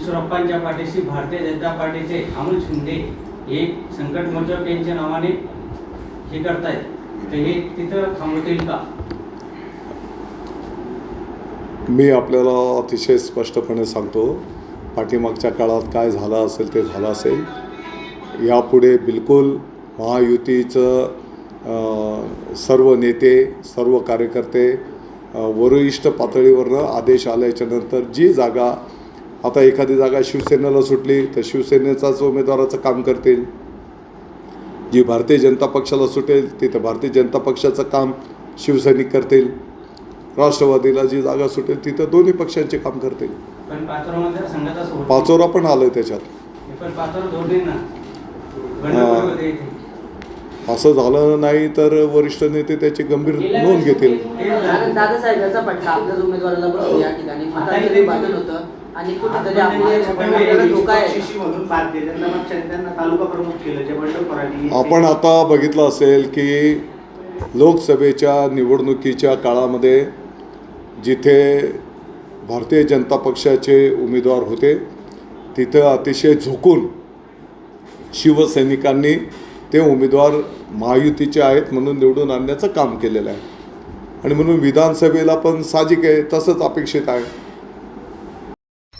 परमेश्वरप्पांच्या पाठीशी भारतीय जनता पार्टीचे अमोल शिंदे हे संकट मोचक यांच्या नावाने हे करतायत. तर हे तिथं थांबवतील का? मी आपल्याला अतिशय स्पष्टपणे सांगतो पाठीमागच्या काळात काय झालं असेल ते झालं असेल. यापुढे बिलकुल महायुतीचं सर्व नेते सर्व कार्यकर्ते वरिष्ठ पातळीवरनं आदेश आल्याच्यानंतर जी जागा आता एखादी जागा शिवसेनेला सुटली तर शिवसेनेचाच उमेदवाराचं काम करतील. जी भारतीय जनता पक्षाला सुटेल तिथं भारतीय जनता पक्षाचं काम शिवसैनिक करतील. राष्ट्रवादीला जी जागा सुटेल तिथं दोन्ही पक्षांचे काम करतील. पण पाचोरा पण आलं त्याच्यात. असं झालं नाही तर वरिष्ठ नेते त्याची गंभीर नोंद घेतील. आणि कुठेतरी धोका आहे. तालुका प्रमुख केलं. आपण आता बघितलं असेल की लोकसभेच्या निवडणुकीच्या काळामध्ये जिथे भारतीय जनता पक्षाचे उमेदवार होते तिथं अतिशय झोकून शिवसैनिकांनी ते उमेदवार महायुतीचे आहेत म्हणून निवडून आणण्याचं काम केलेलं आहे. आणि म्हणून विधानसभेला पण साहजिक आहे तसंच अपेक्षित आहे.